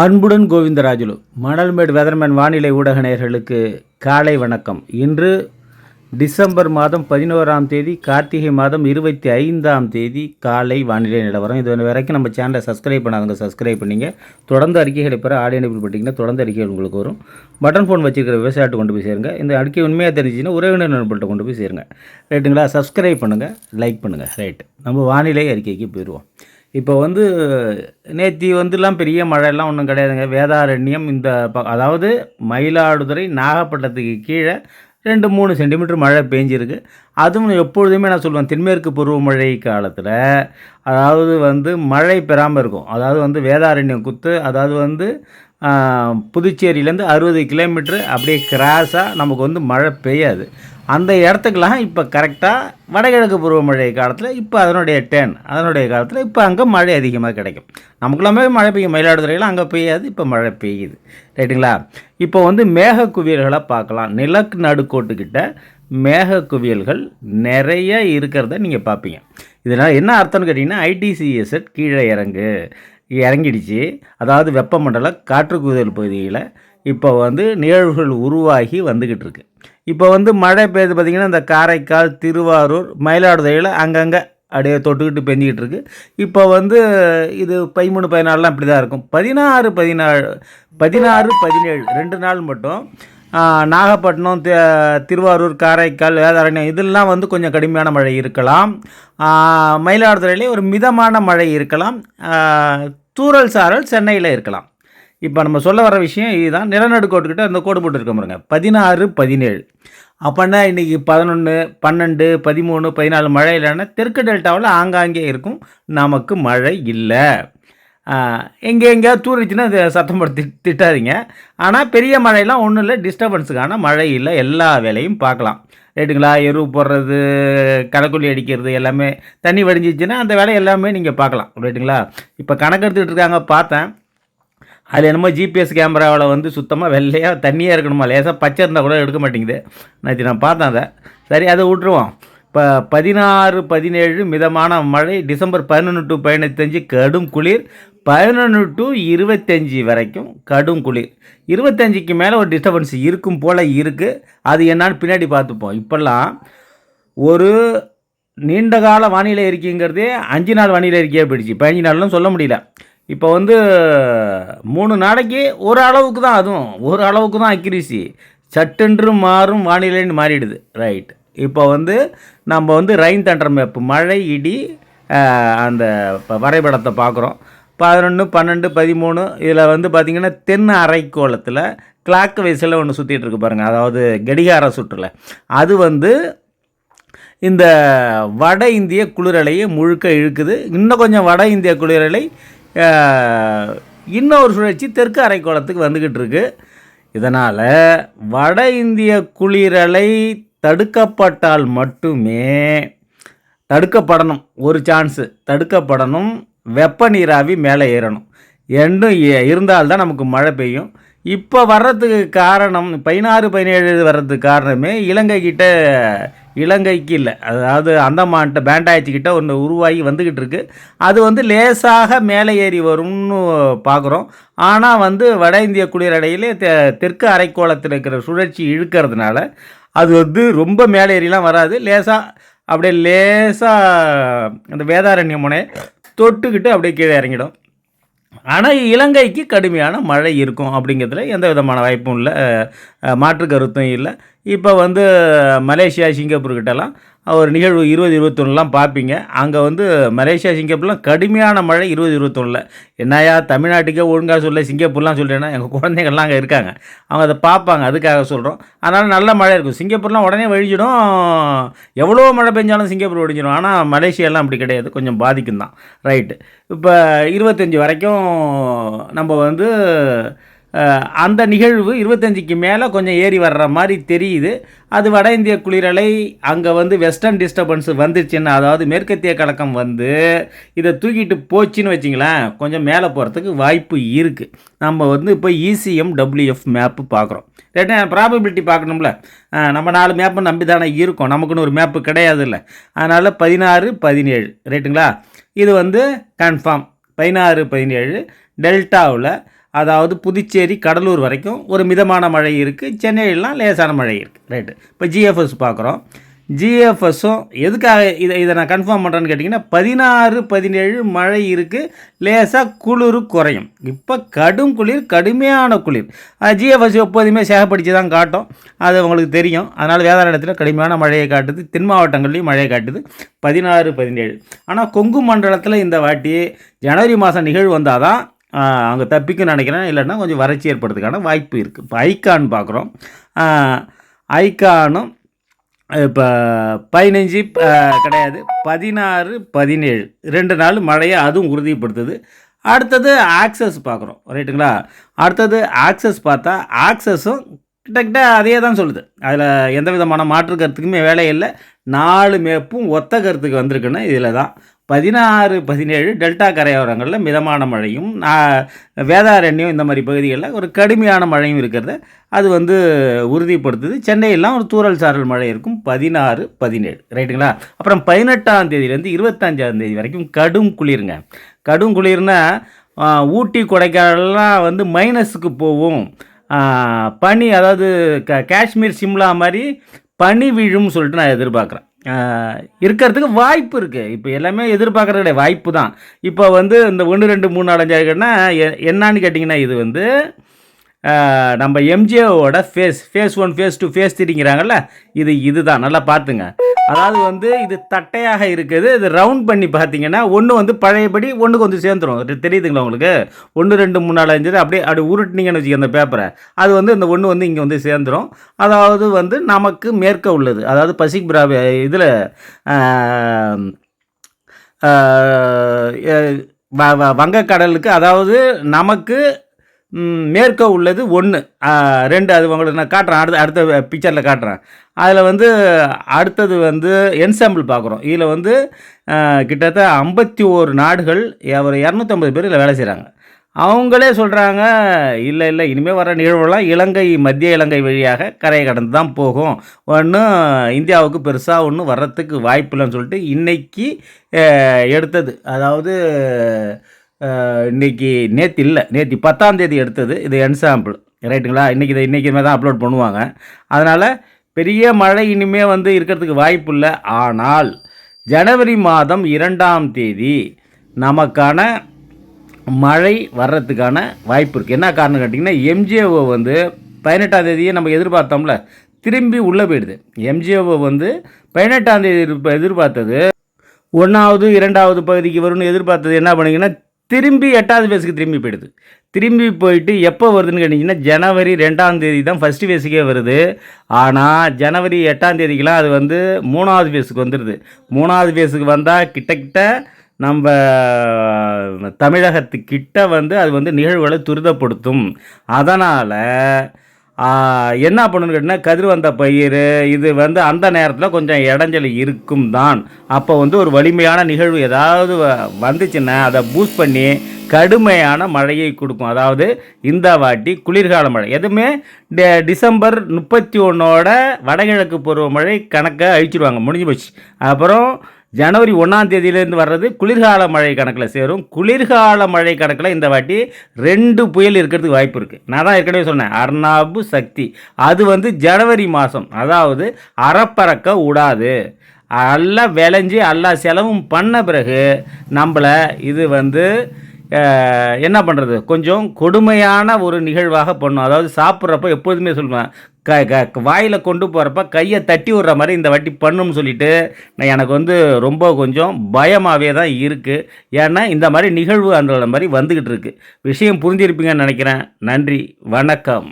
அன்புடன் கோவிந்தராஜுலு மணல்மேடு வெதர்மேன் வானிலை ஊடக நேயர்களுக்கு காலை வணக்கம். இன்று டிசம்பர் மாதம் பதினோராம் தேதி கார்த்திகை மாதம் இருபத்தி ஐந்தாம் தேதி காலை வானிலை நிலவரம். இது வரைக்கும் நம்ம சேனலை சப்ஸ்கிரைப் பண்ணாதவங்க சப்ஸ்கிரைப் பண்ணிங்க. தொடர்ந்து அறிக்கைகளை பெற ஆடியோ அனுப்பி போட்டிங்கன்னா தொடர்ந்து அறிக்கைகள் உங்களுக்கு வரும். பட்டன் ஃபோன் வச்சிருக்கிற விவசாயத்தை கொண்டு போய் சேருங்க. இந்த அறிக்கை உண்மையாக தெரிஞ்சுன்னா உறவினர் நண்பர்கள்ட்ட கொண்டு போய் சேருங்க. ரைட்டுங்களா சப்ஸ்கிரைப் பண்ணுங்கள் லைக் பண்ணுங்கள் ரைட் நம்ம வானிலை அறிக்கைக்கு போயிடுவோம் இப்போ வந்து நேத்தி வந்துலாம் பெரிய மழையெல்லாம் ஒன்றும் கிடையாதுங்க. வேதாரண்யம் இந்த ப அதாவது மயிலாடுதுறை நாகப்பட்டினத்துக்கு கீழே ரெண்டு மூணு சென்டிமீட்டர் மழை பெஞ்சிருக்கு. அதுவும் எப்பொழுதுமே நான் சொல்லுவேன் தென்மேற்கு பருவமழை காலத்தில் அதாவது வந்து மழை பெறாமல் இருக்கும். அதாவது வந்து வேதாரண்யம் குத்து அதாவது வந்து புதுச்சேரியிலேருந்து அறுபது கிலோமீட்ரு அப்படியே கிராஸாக நமக்கு வந்து மழை பெய்யாது. அந்த இடத்துக்கெல்லாம் இப்போ கரெக்டாக வடகிழக்கு பருவமழை காலத்தில் இப்போ அதனுடைய டேன் அதனுடைய காலத்தில் இப்போ அங்கே மழை அதிகமாக கிடைக்கும். நமக்குள்ளாமே மழை பெய்யும். மயிலாடுதுறையில் அங்கே பெய்யாது இப்போ மழை பெய்யுது. ரைட்டுங்களா? இப்போ வந்து மேக குவியல்களை பார்க்கலாம். நிலக்கு நடுக்கோட்டுக்கிட்ட மேக குவியல்கள் நிறைய இருக்கிறத நீங்கள் பார்ப்பீங்க. இதனால் என்ன அர்த்தம்னு கேட்டிங்கன்னா ஐடிசிஎஸ்எட் கீழே இறங்கு. இறங்கிடுச்சு. அதாவது வெப்பமண்டல காற்றுக்குவியல் பகுதியில் இப்போ வந்து நிகழ்வுகள் உருவாகி வந்துக்கிட்டு இருக்குது இப்போ வந்து மழை பெய்யுது பார்த்திங்கன்னா இந்த காரைக்கால் திருவாரூர் மயிலாடுதுறையில் அங்கங்கே அப்படியே தொட்டுக்கிட்டு பெஞ்சிக்கிட்டு இருக்குது இப்போ வந்து இது பதிமூணு பதினாலுலாம் இப்படி தான் இருக்கும். பதினாறு பதினாலு பதினாறு பதினேழு ரெண்டு நாள் மட்டும் நாகப்பட்டினம் திருவாரூர் காரைக்கால் வேதாரண்யம் இதெல்லாம் வந்து கொஞ்சம் கடுமையான மழை இருக்கலாம். மயிலாடுதுறையிலே ஒரு மிதமான மழை இருக்கலாம். தூரல் தூறல் சாரல் சென்னையில் இருக்கலாம். இப்போ நம்ம சொல்ல வர விஷயம் இதுதான். நிலநடுக்கோட்டுக்கிட்ட அந்த கோடு போட்டுருக்க பாருங்க. பதினாறு பதினேழு. அப்போனா இன்றைக்கி பதினொன்று பன்னெண்டு பதிமூணு பதினாலு மழை இல்லைன்னா தெற்கு டெல்டாவில் ஆங்காங்கே இருக்கும். நமக்கு மழை இல்லை. எங்கே எங்கேயாவது தூரிச்சுன்னா அது சத்தம் போட்டு திட் திட்டாதீங்க. ஆனால் பெரிய மழையெல்லாம் ஒன்றும் இல்லை. டிஸ்டர்பன்ஸுக்கான மழை இல்லை. எல்லா வேலையும் பார்க்கலாம். ரைட்டுங்களா எரு போடுறது களைக்கொல்லி அடிக்கிறது எல்லாமே தண்ணி வடிஞ்சிச்சுன்னா அந்த வேலை எல்லாமே நீங்கள் பார்க்கலாம். ரைட்டுங்களா? இப்போ கணக்கு எடுத்துக்கிட்டு இருக்காங்க பார்த்தேன். அது என்னமோ ஜிபிஎஸ் கேமராவில் வந்து சுத்தமாக வெள்ளையாக தண்ணியாக இருக்கணுமா? லேசாக பச்சை இருந்தால் கூட எடுக்க மாட்டேங்குது. நேற்று நான் பார்த்தேன் அதை. சரி அதை விட்டுருவோம். இப்போ பதினாறு பதினேழு மிதமான மழை டிசம்பர் பதினொன்று டு பதினஞ்சு கடும் குளிர் பதினொன்று டு இருபத்தஞ்சி வரைக்கும் கடும் குளிர். இருபத்தஞ்சிக்கு மேலே ஒரு டிஸ்டர்பன்ஸ் இருக்கும் போல் இருக்குது அது என்னான்னு பின்னாடி பார்த்துப்போம். இப்போல்லாம் ஒரு நீண்ட கால வானிலை அறிக்கைங்கிறதே அஞ்சு நாள் வானிலை அறிக்கையாக போயிடுச்சு. பதினஞ்சு நாள்லாம் சொல்ல முடியல. இப்போ வந்து மூணு நாளைக்கு ஒரு அளவுக்கு தான் அதுவும் ஒரு அளவுக்கு தான் அக்யூரிசி சட்டென்று மாறும் வானிலைன்னு மாறிடுது. ரைட் இப்போ வந்து நம்ம வந்து ரெயின் தண்டர் மேப் மழை இடி அந்த வரைபடத்தை பார்க்குறோம். பதினொன்று பன்னெண்டு பதிமூணு இதில் வந்து பார்த்திங்கன்னா தென் அரைக்கோளத்தில் கிளாக் வைஸில் ஒன்று சுற்றிட்டு இருக்கு பாருங்கள் அதாவது கடிகார சுற்றுல. அது வந்து இந்த வட இந்திய குளிரலையை முழுக்க இழுக்குது. இன்னும் கொஞ்சம் வட இந்திய குளிரலை இன்னொரு சுழற்சி தெற்கு அரைக்கோளத்துக்கு வந்துக்கிட்டு இருக்கு. இதனால் வட இந்திய குளிரலை தடுக்கப்பட்டால் மட்டுமே தடுக்கப்படணும். ஒரு சான்ஸு தடுக்கப்படணும். வெப்ப நீராவி மேலே ஏறணும். ரெண்டும் இருந்தால்தான் நமக்கு மழை பெய்யும். இப்போ வர்றதுக்கு காரணம் பதினாறு பதினேழு வர்றதுக்கு காரணமே இலங்கைக்கிட்ட இலங்கைக்கு இல்லை. அதாவது அந்தமான்கிட்ட பேண்டாய்ச்சிக்கிட்ட ஒன்று உருவாகி வந்துக்கிட்டு இருக்கு. அது வந்து லேசாக மேலே ஏறி வரும்னு பார்க்குறோம் ஆனால் வந்து வட இந்திய குளிரடையிலே தெ தெற்கு அரைக்கோளத்தில் இருக்கிற சுழற்சி இழுக்கிறதுனால அது வந்து ரொம்ப மேலே ஏறிலாம் வராது. லேசாக அப்படியே லேசாக அந்த வேதாரண்ய முனை தொட்டுக்கிட்டு அப்படியே கீழே இறங்கிடும். ஆனால் இலங்கைக்கு கடுமையான மழை இருக்கும் அப்படிங்கிறதுல எந்த விதமான வாய்ப்பும் இல்லை. மாற்று கருத்தும் இல்லை. இப்போ வந்து மலேசியா சிங்கப்பூர் கிட்டலாம் ஒரு நிகழ்வு இருபது இருபத்தொன்னுலாம் பார்ப்பீங்க அங்கே வந்து மலேசியா சிங்கப்பூர்லாம் கடுமையான மழை இருபது இருபத்தொன்னில். என்னையா தமிழ்நாட்டுக்கே ஒழுங்காக சொல்ல சிங்கப்பூர்லாம் சொல்கிறேன்னா எங்கள் குழந்தைங்கள்லாம் அங்கே இருக்காங்க. அவங்க அதை பார்ப்பாங்க அதுக்காக சொல்கிறோம் அதனால் நல்ல மழை இருக்கும். சிங்கப்பூர்லாம் உடனே வழிஞ்சிடும். எவ்வளோ மழை பெஞ்சாலும் சிங்கப்பூர் ஒழிஞ்சிடும் ஆனால் மலேசியாலாம் அப்படி கிடையாது. கொஞ்சம் பாதிக்கும் தான் ரைட்டு இப்போ இருபத்தஞ்சி வரைக்கும் நம்ம வந்து அந்த நிகழ்வு இருபத்தஞ்சிக்கு மேலே கொஞ்சம் ஏறி வர்ற மாதிரி தெரியுது. அது வட இந்திய குளிரலை அங்கே வந்து வெஸ்டர்ன் டிஸ்டர்பன்ஸ் வந்துருச்சுன்னா அதாவது மேற்கத்திய கலக்கம் வந்து இதை தூக்கிட்டு போச்சுன்னு வச்சிங்களேன் கொஞ்சம் மேலே போகிறதுக்கு வாய்ப்பு இருக்குது நம்ம வந்து இப்போ இசிஎம் டபிள்யூஎஃப் மேப்பு பார்க்குறோம். ரெண்டு ப்ராபபிலிட்டி பார்க்கணும்ல? நம்ம நாலு மேப்பை நம்பி தானே இருக்கோம். நமக்குன்னு ஒரு மேப்பு கிடையாது இல்லை அதனால் பதினாறு பதினேழு. ரைட்டுங்களா இது வந்து கன்ஃபார்ம் பதினாறு பதினேழு. டெல்டாவில் அதாவது புதுச்சேரி கடலூர் வரைக்கும் ஒரு மிதமான மழை இருக்குது சென்னையிலாம் லேசான மழை இருக்குது ரைட்டு இப்போ ஜிஎஃப்எஸ் பார்க்குறோம் ஜிஎஃப்எஸும் எதுக்காக இதை இதை நான் கன்ஃபார்ம் பண்ணுறேன்னு கேட்டிங்கன்னா பதினாறு பதினேழு மழை இருக்குது லேசாக குளிர் குறையும். இப்போ கடும் குளிர் கடுமையான குளிர். ஜிஎஃப்எஸ் எப்போதுமே சேகப்படித்து தான் காட்டும். அது உங்களுக்கு தெரியும். அதனால் வேதாள இடத்துல கடுமையான மழையை காட்டுது. தென் மாவட்டங்கள்லேயும் மழையை காட்டுது. பதினாறு பதினேழு. ஆனால் கொங்கு மண்டலத்தில் இந்த வாட்டி ஜனவரி மாதம் நிகழ்வு வந்தால் தான் அங்கே தப்பிக்குன்னு நினைக்கிறேன். இல்லைன்னா கொஞ்சம் வறட்சி ஏற்படுறதுக்கான வாய்ப்பு இருக்குது இப்போ ஐக்கான் பார்க்குறோம் ஐக்கானும் இப்போ பதினஞ்சு கிடையாது. பதினாறு பதினேழு. ரெண்டு நாள் மழையை அதுவும் உறுதிப்படுத்துது. அடுத்தது ஆக்சஸ் பார்க்குறோம் ரைட்டுங்களா? அடுத்தது ஆக்சஸ் பார்த்தா ஆக்சஸும் கிட்டக்கிட்ட அதே தான் சொல்லுது. அதில் எந்த விதமான மாற்று கருத்துக்குமே வேலை இல்லை. நாலு மேப்பும் ஒத்த கருத்துக்கு வந்திருக்குன்னா இதில் தான் பதினாறு பதினேழு டெல்டா கரையோரங்களில் மிதமான மழையும் வேதாரண்யம் இந்த மாதிரி பகுதிகளில் ஒரு கடுமையான மழையும் இருக்கிறத அது வந்து உறுதிப்படுத்துது. சென்னையெல்லாம் ஒரு தூரல் சாரல் மழை இருக்கும். பதினாறு பதினேழு. ரைட்டுங்களா? அப்புறம் பதினெட்டாம் தேதியிலேருந்து இருபத்தஞ்சாம் தேதி வரைக்கும் கடும் குளிருங்க. கடும் குளிர்னா ஊட்டி கொடைக்கானல்லாம் வந்து மைனஸுக்கு போகும். பனி அதாவது க காஷ்மீர் சிம்லா மாதிரி பனி விழும்னு சொல்லிட்டு நான் எதிர்பார்க்குறேன். இருக்கிறதுக்கு வாய்ப்பு இருக்குது இப்போ எல்லாமே எதிர்பார்க்குறது கிடையாது வாய்ப்பு தான். இப்போ வந்து இந்த ஒன்று ரெண்டு மூணு நாலு அஞ்சாயிரம்னா என்னான்னு கேட்டிங்கன்னா இது வந்து நம்ம எம்ஜிஓவோட phase phase one phase two face த்ரீங்கிறாங்கல்ல இது இதுதான். நல்லா பார்த்துங்க. அதாவது வந்து இது தட்டையாக இருக்குது. இது ரவுண்ட் பண்ணி பார்த்தீங்கன்னா ஒன்று வந்து பழையபடி ஒன்றுக்கு வந்து சேர்ந்துடும் தெரியுதுங்களா உங்களுக்கு? ஒன்று ரெண்டு மூணு நாலு அஞ்சு அப்படியே அப்படி உருட்டினீங்கன்னு வச்சுக்க அந்த பேப்பரை அது வந்து இந்த ஒன்று வந்து இங்கே வந்து சேர்ந்துடும் அதாவது வந்து நமக்கு மேற்க உள்ளது. அதாவது பசிக் பிராவி இதில் வங்கக்கடலுக்கு அதாவது நமக்கு மேற்க உள்ளது ஒன்று ரெண்டு அது உங்களுக்கு நான் காட்டுறேன். அடுத்த அடுத்த பிக்சரில் காட்டுறேன். அதில் வந்து அடுத்தது வந்து என்சாம்பிள் பார்க்குறோம். இதில் வந்து கிட்டத்தட்ட ஐம்பத்தி ஓரு நாடுகள் ஒரு இரநூத்தம்பது பேர் இதில் வேலை செய்கிறாங்க அவங்களே சொல்கிறாங்க இல்லை இல்லை இனிமேல் வர நிகழ்வுலாம் இலங்கை மத்திய இலங்கை வழியாக கரையை கடந்து தான் போகும். ஒன்றும் இந்தியாவுக்கு பெருசாக ஒன்றும் வர்றதுக்கு வாய்ப்பு இல்லைன்னு சொல்லிட்டு இன்றைக்கி எடுத்தது. அதாவது இன்றைக்கி நேற்று இல்லை. நேற்று பத்தாம் தேதி எடுத்தது. இது என்சாம்பிள் ரைட்டுங்களா இன்றைக்கி இதை இன்றைக்குமே தான் அப்லோட் பண்ணுவாங்க. அதனால் பெரிய மழை இனிமேல் வந்து இருக்கிறதுக்கு வாய்ப்பு இல்லை. ஆனால் ஜனவரி மாதம் இரண்டாம் தேதி நமக்கான மழை வர்றதுக்கான வாய்ப்பு இருக்குது என்ன காரணம் கேட்டிங்கன்னா எம்ஜிஓ வந்து பதினெட்டாம் தேதியை நம்ம எதிர்பார்த்தோம்ல திரும்பி உள்ளே போயிடுது. எம்ஜிஓ வந்து பதினெட்டாம் தேதி எதிர்பார்த்தது. ஒன்றாவது இரண்டாவது பகுதிக்கு வரும்னு எதிர்பார்த்தது என்ன பண்ணிங்கன்னா திரும்பி எட்டாவது ஃபேஸுக்கு திரும்பி போயிடுது. திரும்பி போயிட்டு எப்போ வருதுன்னு கேட்டிங்கன்னா ஜனவரி ரெண்டாம் தேதி தான் ஃபஸ்ட்டு ஃபேஸுக்கே வருது. ஆனால் ஜனவரி எட்டாம் தேதிக்கெலாம் அது வந்து மூணாவது ஃபேஸுக்கு வந்துடுது மூணாவது ஃபேஸுக்கு வந்தால் கிட்டக்கிட்ட நம்ம தமிழகத்துக்கிட்ட வந்து அது வந்து நிகழ்வுகளை துரிதப்படுத்தும். அதனால் என்ன பண்ணணும்னு கேட்டிங்கன்னா கதிர் வந்த பயிர் இது வந்து அந்த நேரத்தில் கொஞ்சம் இடைஞ்சல் இருக்கும் தான். அப்போ வந்து ஒரு வலிமையான நிகழ்வு ஏதாவது வந்துச்சுன்னா அதை பூஸ்ட் பண்ணி கடுமையான மழையை கொடுக்கும். அதாவது இந்த வாட்டி குளிர்கால மழை. எதுவுமே டிசம்பர் முப்பத்தி ஒன்றோட வடகிழக்கு பருவமழை கணக்கை அழிச்சிடுவாங்க முடிஞ்சு போச்சு. அப்புறம் ஜனவரி ஒன்றாம் தேதியிலேருந்து வர்றது குளிர்கால மழை கணக்கில் சேரும். குளிர்கால மழை கணக்கில் இந்த வாட்டி ரெண்டு புயல் இருக்கிறதுக்கு வாய்ப்பு இருக்குது நான் தான் ஏற்கனவே சொன்னேன் அர்ணாபு சக்தி. அது வந்து ஜனவரி மாதம் அதாவது அறப்பறக்க விடாது எல்லாம் விளைஞ்சி எல்லா செலவும் பண்ண பிறகு நம்மளை இது வந்து என்ன பண்ணுறது கொஞ்சம் கொடுமையான ஒரு நிகழ்வாக பண்ணும். அதாவது சாப்பிட்றப்ப எப்போதுமே சொல்லுவேன் க க வாயில் கொண்டு போகிறப்ப கையை தட்டி விடுற மாதிரி இந்த வட்டி பண்ணும்னு சொல்லிட்டு நான் எனக்கு வந்து ரொம்ப கொஞ்சம் பயமாகவே தான் இருக்குது ஏன்னா இந்த மாதிரி நிகழ்வு அந்த மாதிரி வந்துக்கிட்டு இருக்குது விஷயம் புரிஞ்சிருப்பீங்கன்னு நினைக்கிறேன். நன்றி. வணக்கம்.